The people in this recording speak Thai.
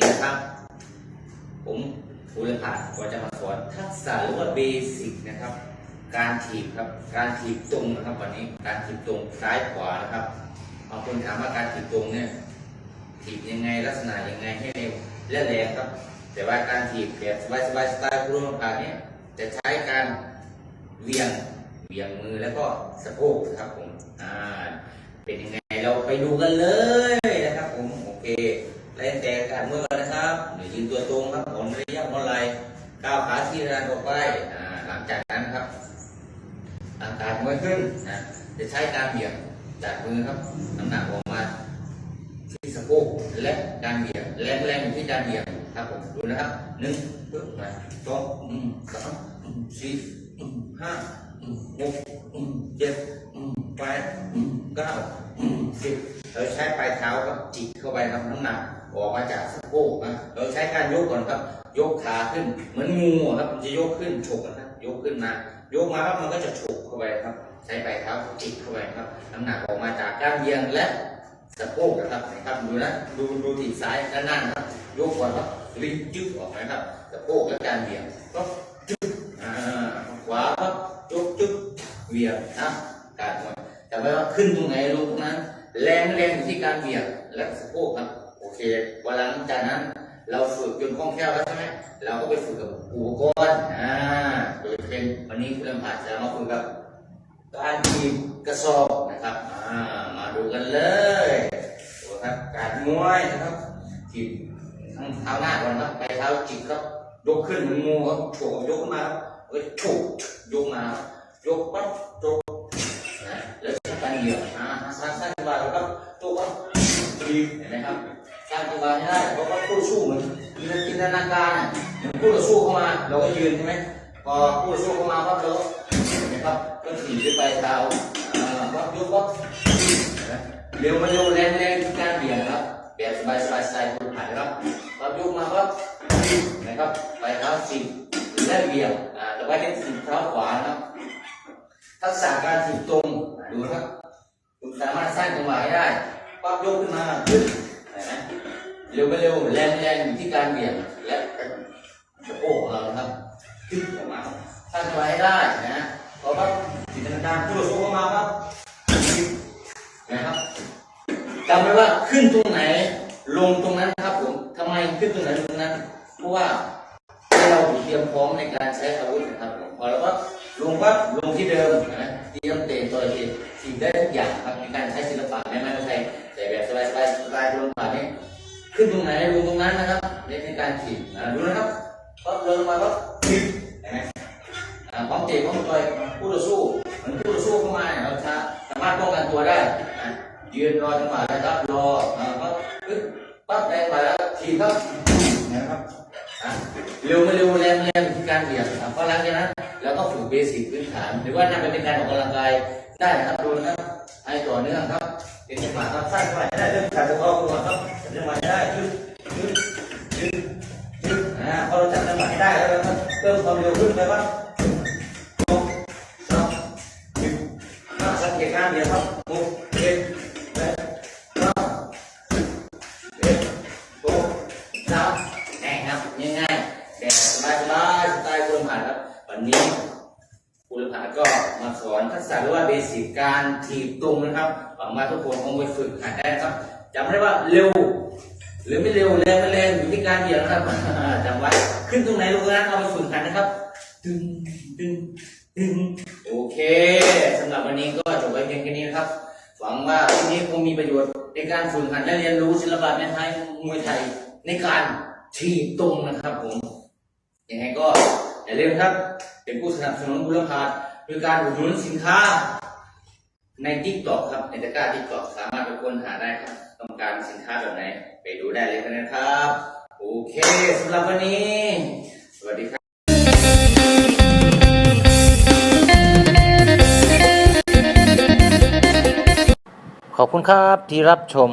วันนี้นะครับ ผมคู่เรือนผ่าก็จะมาสอนทักษะหรือว่าเบสิกนะครับ การถีบครับ การถีบตรงนะครับ วันนี้ การถีบตรงซ้ายขวานะครับบางคนถามว่าการถีบตรงเนี่ยถีบยังไงลักษณะยังไงให้เร็วและแรงครับ แต่ว่าการถีบแบบสบายๆสไตล์คู่เรือนผ่าเนี่ยจะใช้การเวียงเวียงมือแล้วก็สะโพกนะครับผมอ่าเป็นยังไงเราไปดูกันเลยนะครับผมโอเคแรงแต่การเมื่อ ลระไหล่ก้าวขาที่ระออกไปหลังจากนั้นครับร่างกายมือขึ้นนะจะใช้การเบี่ยงจากมือครับน้ำหนักออกมาที่สะโพกและการเบี่ยงแรงแรงอยู่ที่การเบี่ยงครับผมดูนะครับหนึ่งปึ๊บมาสองสามสี่ห้าหกเจ็ดแปดเก้าสิบเราใช้ปลายเท้าครับจิกเข้าไปครับน้ำหนัก ออกมาจากสะโพกนะเราใช้การยกก่อนครับ ยกขาขึ้น เหมือนงูอะครับมันจะยกขึ้นฉกนะครับยกขึ้นมายกมาครับมันก็จะฉกเข้าไปครับ ใช้ปลายเท้าจิกเข้าไปครับน้ำหนักออกมาจากกล้ามเยียงและสะโพกนะครับนะครับดูนะดูดูที่ซ้ายด้านหน้านะครับยกก่อนครับลิ้นจึ๊กออกนะครับสะโพกและการเบี่ยงก็จึ๊กอ่าขวาครับยกจึ๊กเบี่ยงนะการมวยแต่ว่าขึ้นตรงไหนลงตรงนั้นแรงไม่แรงอยู่ที่การเบี่ยงและสะโพกครับ เคเวลาหลังจากนั้น เราฝึกจนคล่องแคล่วแล้วใช่ไหมเราก็ไปฝึกกับอุปกรณ์อ่าโดยเป็นวันนี้คุณลำพาจะมาฝึกกับการทีบกระสอบนะครับอ่ามาดูกันเลยดูครับการมวยนะครับทีบทั้งเท้าหน้าก่อนครับไปเท้าจิกครับยกขึ้นเหมือนงูครับโฉบยกขึ้นมาครับเอ้ยโฉบยกมาครับยกปั๊บยกนะแล้วใช้การเหยียบอ่าสร้างสร้างจังหวะแล้วก็ยกปั๊บทีบเห็นไหมครับ สร้าให้ได้เพราะว่าคู่ต่อสู้เหมือนจินตนาการอะเหมือนคู่ต่อสู้เข้ามา เราก็ยืนใช่ไหมพอคู่ต่อสู้เข้ามาปั๊บเราก็เห็นไหมครับก็ถีบด้วยปเท้าอ่าปั๊บยกปั๊บเร็วมาเร็วแรงแรงการเบี่ยงครับแบบสบายสบายสไตล์คนผ่านครับปั๊บยกมาปั๊บนะครับไปเท้าสิบและเบี่ยงอ่าแต่ว่าเป็นสิบเท้าขวานะครับทักษะการถีบตรงดูครับคุณสามารถสร้างจังหวะได้ปั๊บยกขึ้นมาขึ้น เร็วไม่เร็วแรงแรงอยู่ที่การเบี่ยงและสะโพกของเรานะครับขึ้นออกมาถ้าจะไว้ได้นะพอปั๊บจินตนาการคู่ต่อสู้เข้ามาครับนะครับจำไว้ว่าขึ้นตรงไหนลงตรงนั้นครับผมทำไมขึ้นตรงไหนลงตรงนั้น เพราะว่าให้เราเตรียมพร้อมในการใช้อาวุธนะครับผมพอแล้วก็ลงปั๊บลงที่เดิมนะเตรียมเตะต่อยทีสิ่งได้ทุกอย่างครับในการ ขึ้นตรงไหนลงตรงนั้นนะครับในในการถีบอ่าดูนะครับปั๊บเดินลงมาปั๊บถีบเห็นไหมอ่าพร้อมเตะพร้อมต่อยคู่ต่อสู้เหมือนคู่ต่อสู้เข้ามาเนี่ยเราจะสามารถป้องกันตัวได้นะยืนรอจังหวะนะครับรออ่าปั๊บปึ๊บปั๊บแรงไปแล้วถีบครับนะครับอะเร็วไม่เร็วแรงแรงอยู่ที่การเบี่ยงอะเพราะหลังจากนั้นเราก็ฝึกเบสิกพื้นฐาน หรือว่านำไปเป็นการออกกำลังกายได้นะครับดูนะครับให้ต่อเนื่องครับเป็นจังหวะครับสร้างจังหวะให้ได้เริ่มจาก ร็วขึ้นไปครับหกสองหนึ่งห้าสังเกตการเดียวครับหกเจ็ดแปดเก้าเอ็ดหกสามแน่ครับง่ายๆแบบสบายสบายๆสไตล์คนผ่านครับ วันนี้คุณผานก็มาสอนทักษะหรือว่าเบสิกการถีบตรงนะครับหวังว่าทุกคนคงไปฝึกหัดได้นะครับจำได้ว่าเร็ว หรือไม่เร็วแรงไม่แรงอยู่ที่การเหยียบนะครับจำไว้ขึ้นตรงไหนลงตรงนั้นเอาไปฝึกหัดนะครับตึงตึงตึงโอเคสำหรับวันนี้ก็จบไว้เพียงแค่นี้นะครับหวังว่าวันนี้คงมีประโยชน์ในการฝึกหัดและเรียนรู้ศิลปะแม่ไทยมวยไทยในการถีบตรงนะครับผมยังไงก็อย่าลืมครับเป็นผู้สนับสนุนบุรพาโดยการอุดหนุนสินค้า ในทิกตอกครับในตะกร้าทิกตอกสามารถไปค้นหาได้ครับ ต้องการสินค้าแบบไหน ไปดูได้เลยนะครับ โอเคสำหรับวันนี้ สวัสดีครับขอบคุณครับที่รับชม